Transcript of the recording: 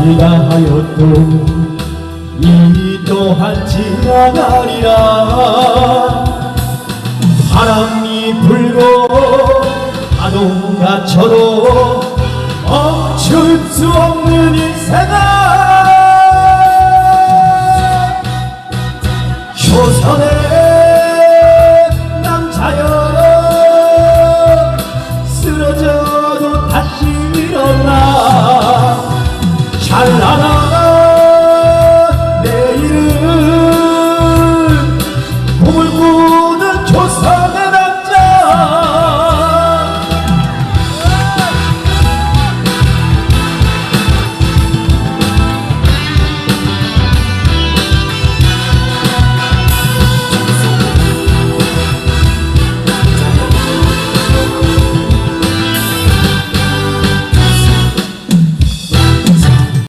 네가 하여도 이 또한 지나가리라. 바람이 불고 파도가 쳐도 멈출 수 없는 인생아. 효선의 랄라라 내일은 꿈을 꾸